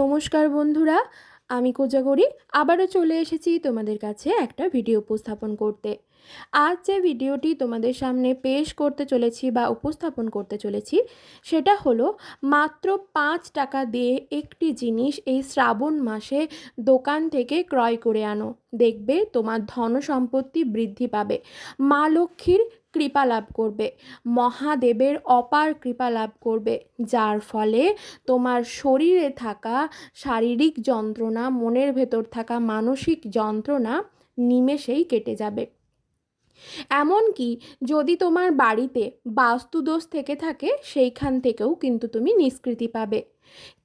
নমস্কার বন্ধুরা, আমি কোজাগরি আবারও চলে এসেছি তোমাদের কাছে একটা ভিডিও উপস্থাপন করতে। আজ যে ভিডিওটি তোমাদের সামনে পেশ করতে চলেছি বা উপস্থাপন করতে চলেছি, সেটা হলো মাত্র পাঁচ টাকা দিয়ে একটি জিনিস এই শ্রাবণ মাসে দোকান থেকে ক্রয় করে আনো। দেখবে তোমার ধন সম্পত্তি বৃদ্ধি পাবে। মা লক্ষ্মীর কৃপা লাভ করবে। মহাদেবের অপার কৃপা লাভ করবে। যার ফলে তোমার শরীরে থাকা শারীরিক যন্ত্রণা, মনের ভেতর থাকা মানসিক যন্ত্রণা নিমেষেই কেটে যাবে। এমনকি যদি তোমার বাড়িতে বাস্তুদোষ থেকে থাকে, সেইখান থেকেও কিন্তু তুমি নিষ্কৃতি পাবে।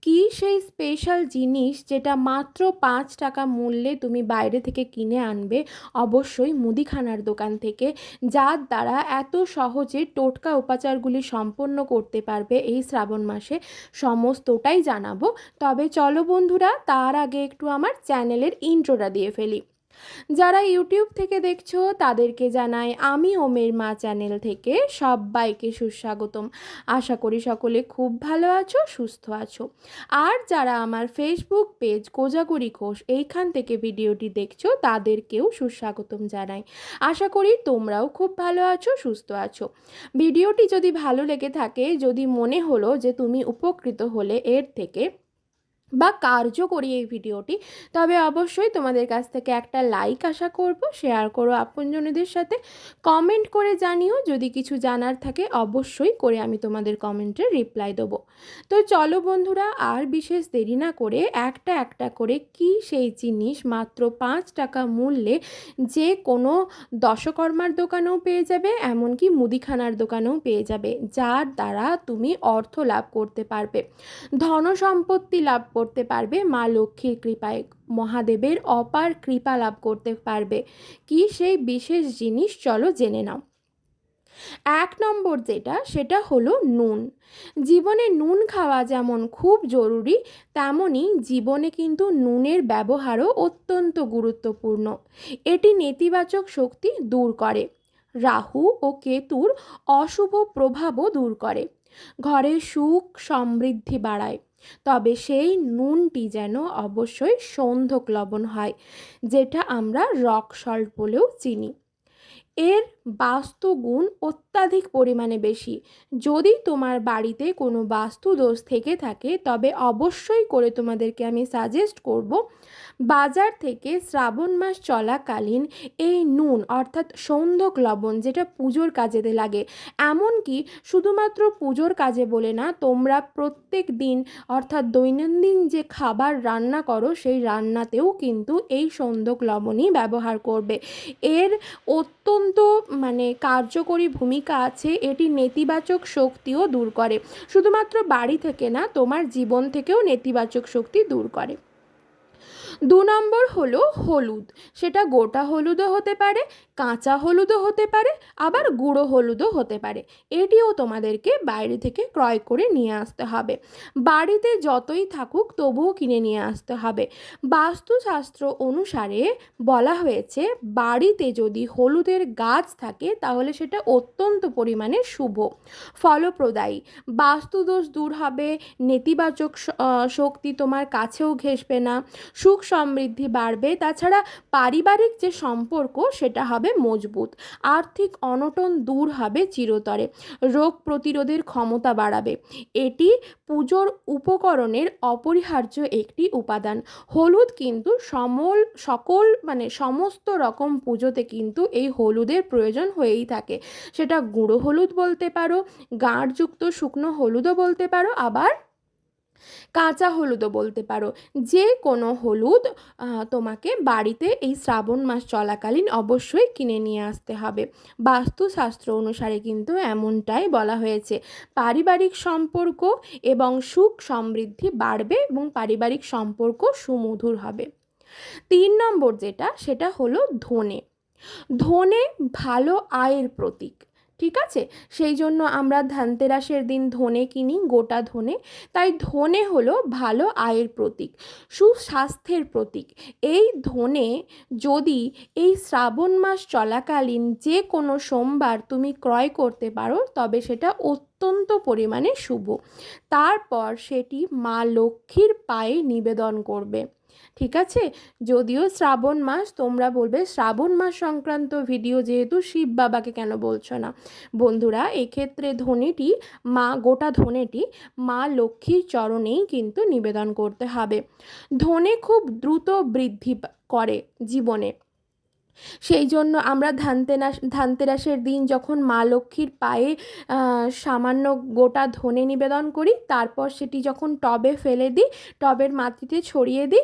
কি সেই স্পেশাল জিনিস যেটা মাত্র পাঁচ টাকা মূল্যে তুমি বাইরে থেকে কিনে আনবে? অবশ্যই মুদিখানার দোকান থেকে, যার দ্বারা এত সহজে টোটকা উপাচারগুলি সম্পন্ন করতে পারবে এই শ্রাবণ মাসে। সমস্তটাই জানাব। তবে চলো বন্ধুরা, তার আগে একটু আমার চ্যানেলের ইন্ট্রোটা দিয়ে ফেলি। যারা ইউটিউব থেকে দেখছ, তাদেরকে জানাই আমি ওমের মা চ্যানেল থেকে সবাইকে সুস্বাগতম। আশা করি সকলে খুব ভালো আছো, সুস্থ আছো। আর যারা আমার ফেসবুক পেজ কোজাগরি ঘোষ এইখান থেকে ভিডিওটি দেখছ, তাদেরকেও সুস্বাগতম জানাই। আশা করি তোমরাও খুব ভালো আছো, সুস্থ আছো। ভিডিওটি যদি ভালো লেগে থাকে, যদি মনে হলো যে তুমি উপকৃত হলে এর থেকে বা কার্যকরী এই ভিডিওটি। তবে অবশ্যই তোমাদের কাছ থেকে একটা লাইক আশা করব শেয়ার করো আপনজনদের সাথে। কমেন্ট করে জানিও, যদি কিছু জানার থাকে অবশ্যই করে আমি তোমাদের কমেন্টের রিপ্লাই দেবো। তো চলো বন্ধুরা, আর বিশেষ দেরি না করে একটা একটা করে কি সেই জিনিস মাত্র পাঁচ টাকা মূল্যে যে কোনো দশকর্মার দোকানেও পেয়ে যাবে, এমনকি মুদিখানার দোকানেও পেয়ে যাবে, যার দ্বারা তুমি অর্থ লাভ করতে পারবে। ধন সম্পত্তি লাভ করতে পারবে। মা লক্ষ্মীর কৃপায় মহাদেবের অপার কৃপা লাভ করতে পারবে। কি সেই বিশেষ জিনিস? চলো জেনে নাও। এক নম্বর যেটা, সেটা হলো নুন। জীবনে নুন খাওয়া যেমন খুব জরুরি তেমনই জীবনে কিন্তু নুনের ব্যবহারও অত্যন্ত গুরুত্বপূর্ণ। এটি নেতিবাচক শক্তি দূর করে। রাহু ও কেতুর অশুভ প্রভাবও দূর করে। ঘরে সুখ সমৃদ্ধি বাড়ায়। তবে সেই নুনটি যেন অবশ্যই সন্ধক লবণ হয় যেটা আমরা রক সল্ট বলেও চিনি। এর বাস্তুগুণ অত্যাধিক পরিমাণে বেশি। যদি তোমার বাড়িতে কোনো বাস্তু দোষ থেকে থাকে, তবে অবশ্যই করে তোমাদেরকে আমি সাজেস্ট করব, বাজার থেকে শ্রাবণ মাস চলাকালীন এই নুন, অর্থাৎ সৌন্দক লবণ, যেটা পুজোর কাজেতে লাগে। এমনকি শুধুমাত্র পুজোর কাজে বলে না, তোমরা প্রত্যেক দিন, অর্থাৎ দৈনন্দিন যে খাবার রান্না করো, সেই রান্নাতেও কিন্তু এই সৌন্দক লবণই ব্যবহার করবে। এর অত্যন্ত মানে কার্যকরী ভূমিকা আছে, এটি নেতিবাচক শক্তিও দূর করে। শুধুমাত্র বাড়ি থেকে না, তোমার জীবন থেকেও নেতিবাচক শক্তি দূর করে। দু নম্বর হলো হলুদ। সেটা গোটা হলুদও হতে পারে কাঁচা হলুদও হতে পারে, আবার গুঁড়ো হলুদও হতে পারে। এটিও তোমাদেরকে বাইরে থেকে ক্রয় করে নিয়ে আসতে হবে। বাড়িতে যতই থাকুক তবুও কিনে নিয়ে আসতে হবে। বাস্তুশাস্ত্র অনুসারে বলা হয়েছে, বাড়িতে যদি হলুদের গাছ থাকে তাহলে সেটা অত্যন্ত পরিমাণে শুভ, ফলপ্রদায়ী। বাস্তুদোষ দূর হবে, নেতিবাচক শক্তি তোমার কাছেও ঘেসবে না, সুখ সমৃদ্ধি বাড়বে। তাছাড়া পারিবারিক যে সম্পর্ক সেটা হবে মজবুত। আর্থিক অনটন দূর হবে চিরতরে। রোগ প্রতিরোধের ক্ষমতা বাড়াবে। এটি পুজোর উপকরণের অপরিহার্য একটি উপাদান। হলুদ কিন্তু সমল, সকল মানে সমস্ত রকম পুজোতে কিন্তু এই হলুদের প্রয়োজন হয়েই থাকে। সেটা গুঁড়ো হলুদ বলতে পারো গাঁটযুক্ত শুকনো হলুদও বলতে পারো, আবার কাঁচা হলুদও বলতে পারো। যে কোনো হলুদ তোমাকে বাড়িতে এই শ্রাবণ মাস চলাকালীন অবশ্যই কিনে নিয়ে আসতে হবে। বাস্তুশাস্ত্র অনুসারে কিন্তু এমনটাই বলা হয়েছে। পারিবারিক সম্পর্ক এবং সুখ সমৃদ্ধি বাড়বে এবং পারিবারিক সম্পর্ক সুমধুর হবে। তিন নম্বর যেটা, সেটা হলো ধনে। ধনে ভালো আয়ের প্রতীক। ঠিক আছে? সেই জন্য আমরা ধানতেরাসের দিন ধনে কিনি, গোটা ধনে। তাই ধনে হলো ভালো আয়ের প্রতীক, সুস্বাস্থ্যের প্রতীক। এই ধনে যদি এই শ্রাবণ মাস চলাকালীন যে কোনো সোমবার তুমি ক্রয় করতে পারো, তবে সেটা অত্যন্ত পরিমাণে শুভ। তারপর সেটি মা লক্ষ্মীর পায়ে নিবেদন করবে। ঠিক আছে? যদিও শ্রাবণ মাস, তোমরা বলবে শ্রাবণ মাস সংক্রান্ত ভিডিও যেহেতু শিব বাবাকে কেন বলছো না? বন্ধুরা, এক্ষেত্রে ধনেটি মা, গোটা ধনেটি মা লক্ষ্মীর চরণেই কিন্তু নিবেদন করতে হবে। ধনে খুব দ্রুত বৃদ্ধি করে জীবনে। সেই জন্য আমরা ধানতেরাস, ধানতেরাসের দিন যখন মা লক্ষ্মীর পায়ে সামান্য গোটা ধনে নিবেদন করি, তারপর সেটি যখন টবে ফেলে দিই, টবের মাটিতে ছড়িয়ে দিই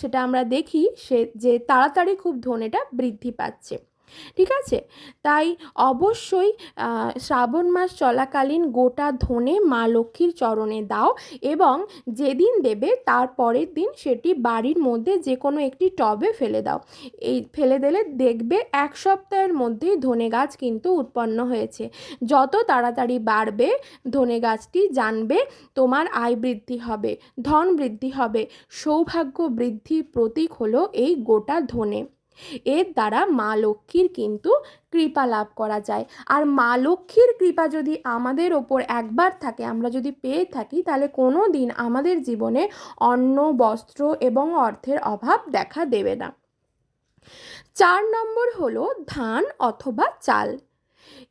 সেটা আমরা দেখি সে যে তাড়াতাড়ি খুব ধনেটা বৃদ্ধি পাচ্ছে। ঠিক আছে? তাই অবশ্যই শ্রাবণ মাস চলাকালীন গোটা ধনে মা লক্ষ্মীর চরণে দাও এবং যেদিন দেবে তার পরের দিন সেটি বাড়ির মধ্যে যে কোনো একটি টবে ফেলে দাও। এই ফেলে দিলে দেখবে এক সপ্তাহের মধ্যেই ধনে গাছ কিন্তু উৎপন্ন হয়েছে। যত তাড়াতাড়ি বাড়বে, ধনে গাছটি জানবে তোমার আয় বৃদ্ধি হবে, ধন বৃদ্ধি হবে। সৌভাগ্য বৃদ্ধির প্রতীক হলো এই গোটা ধনে। এর দ্বারা মা লক্ষ্মীর কিন্তু কৃপা লাভ করা যায়। আর মা লক্ষ্মীর কৃপা যদি আমাদের ওপর একবার থাকে, আমরা যদি পেয়ে থাকি, তাহলে কোনো দিন আমাদের জীবনে অন্ন, বস্ত্র এবং অর্থের অভাব দেখা দেবে না। চার নম্বর হলো ধান অথবা চাল।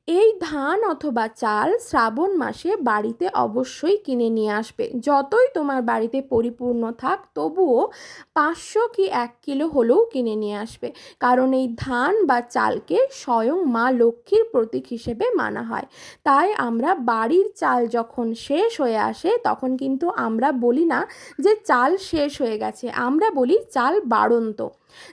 এই ধান অথবা চাল শ্রাবণ মাসে বাড়িতে অবশ্যই কিনে নিয়ে আসবে। যতই তোমার বাড়িতে পরিপূর্ণ থাক, তবুও পাঁচশো কি এক কিলো হলেও কিনে নিয়ে আসবে। কারণ এই ধান বা চালকে স্বয়ং মা লক্ষ্মীর প্রতীক হিসেবে মানা হয়। তাই আমরা বাড়ির চাল যখন শেষ হয়ে আসে, তখন কিন্তু আমরা বলি না যে চাল শেষ হয়ে গেছে। আমরা বলি চাল বাড়ন্ত।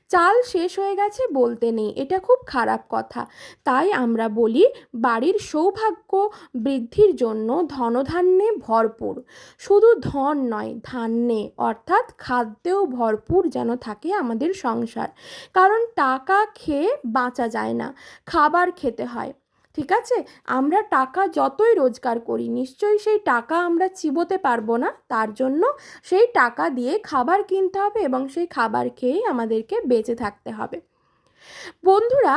চাল শেষ হয়ে গেছে বলতে নেই, এটা খুব খারাপ কথা। তাই আমরা বলি, বাড়ির সৌভাগ্য বৃদ্ধির জন্য ধনধান্যে ভরপুর। শুধু ধন নয়, ধান্যে, অর্থাৎ খাদ্যেও ভরপুর যেন থাকে আমাদের সংসার। কারণ টাকা খেয়ে বাঁচা যায় না, খাবার খেতে হয়। ঠিক আছে? আমরা টাকা যতই রোজগার করি, নিশ্চয়ই সেই টাকা আমরা চিবোতে পারব না। তার জন্য সেই টাকা দিয়ে খাবার কিনতে হবে এবং সেই খাবার খেয়েই আমাদেরকে বেঁচে থাকতে হবে। বন্ধুরা,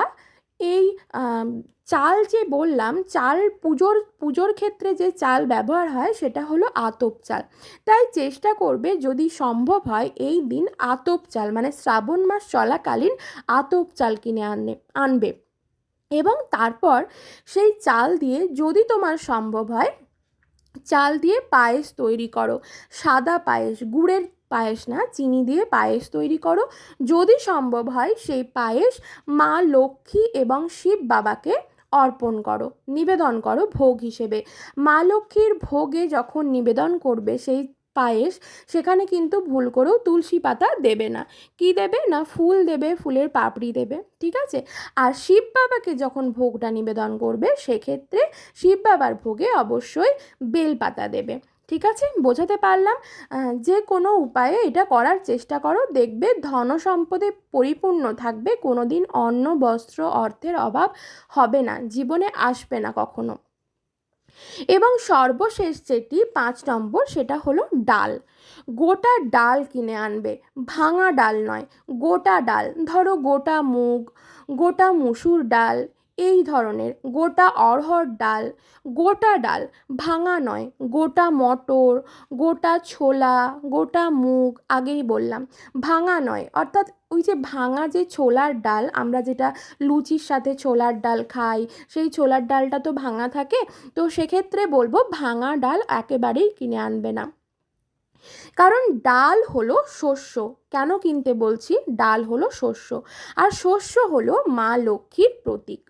এই চাল যে বললাম, চাল পুজোর পুজোর ক্ষেত্রে যে চাল ব্যবহার হয়, সেটা হলো আতপ চাল। তাই চেষ্টা করবে যদি সম্ভব হয় এই দিন আতপ চাল মানে শ্রাবণ মাস চলাকালীন আতপ চাল কিনে আনবে আনবে। এবং তারপর সেই চাল দিয়ে যদি তোমার সম্ভব হয়, চাল দিয়ে পায়েস তৈরি করো। সাদা পায়েস, গুড়ের পায়েস না, চিনি দিয়ে পায়েস তৈরি করো। যদি সম্ভব হয়, সেই পায়েস মা লক্ষ্মী এবং শিব বাবাকে অর্পণ করো, নিবেদন করো ভোগ হিসেবে। মা লক্ষ্মীর ভোগে যখন নিবেদন করবে, সেই পায়েস, সেখানে কিন্তু ভুল করেও তুলসী পাতা দেবে না। কি দেবে? না, ফুল দেবে, ফুলের পাপড়ি দেবে, ঠিক আছে? আর শিব বাবাকে যখন ভোগটা নিবেদন করবে, সেক্ষেত্রে শিব বাবার ভোগে অবশ্যই বেলপাতা দেবে, ঠিক আছে? বোঝাতে পারলাম? যে কোনো উপায়ে এটা করার চেষ্টা করো। দেখবে ধন সম্পদে পরিপূর্ণ থাকবে কোনো দিন অন্ন, বস্ত্র, অর্থের অভাব হবে না, জীবনে আসবে না কখনো। এবং সর্বশেষ যেটি পাঁচ নম্বর, সেটা হলো ডাল। গোটা ডাল কিনে আনবে। ভাঙা ডাল নয়, গোটা ডাল। ধরো গোটা মুগ, গোটা মুসুর ডাল এই ধরনের গোটা অড়হর ডাল, গোটা ডাল ভাঙা নয়, গোটা মটর, গোটা ছোলা, গোটা মুগ আগেই বললাম, ভাঙা নয়। অর্থাৎ ওই যে ভাঙা যে ছোলার ডাল, আমরা যেটা লুচির সাথে ছোলার ডাল খাই, সেই ছোলার ডালটা তো ভাঙা থাকে, তো সেক্ষেত্রে বলব ভাঙা ডাল একেবারেই কিনে আনবে না। কারণ ডাল হলো শস্য, কেন কিনতে বলছি? ডাল হলো শস্য। আর শস্য হলো মা লক্ষ্মীর প্রতীক।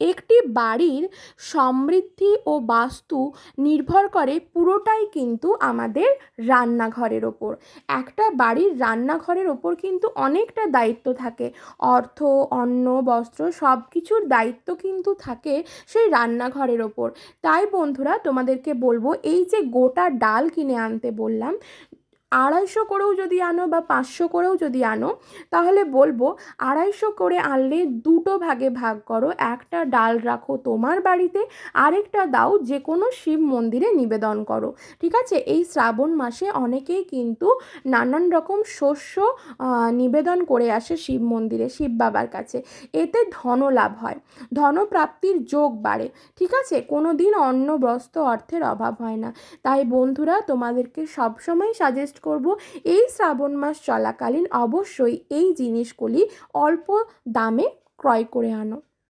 একটি বাড়ির সমৃদ্ধি ও বাস্তু নির্ভর করে পুরোটাই কিন্তু আমাদের রান্নাঘরের ওপর। একটা বাড়ির রান্নাঘরের ওপর কিন্তু অনেকটা দায়িত্ব থাকে। অর্থ, অন্ন, বস্ত্র সব কিছুর দায়িত্ব কিন্তু থাকে সেই রান্নাঘরের ওপর। তাই বন্ধুরা, তোমাদেরকে বলব, এই যে গোটা ডাল কিনে আনতে বললাম আড়াইশো করেও যদি আনো বা পাঁচশো করেও যদি আনো, তাহলে বলব আড়াইশো করে আনলে দুটো ভাগে ভাগ করো। একটা ডাল রাখো তোমার বাড়িতে, আরেকটা দাও যে কোনো শিব মন্দিরে নিবেদন করো। ঠিক আছে? এই শ্রাবণ মাসে অনেকেই কিন্তু নানান রকম শস্য নিবেদন করে আসে শিব মন্দিরে, শিব বাবার কাছে। এতে ধনলাভ হয়। ধনপ্রাপ্তির যোগ বাড়ে। ঠিক আছে? কোনো দিন অন্ন বস্ত্র অর্থের অভাব হয় না। তাই বন্ধুরা, তোমাদেরকে সবসময় সাজেস্ট করব। এই শ্রাবণ মাস চলাকালীন অবশ্যই এই জিনিসগুলি অল্প দামে ক্রয় করে আনো।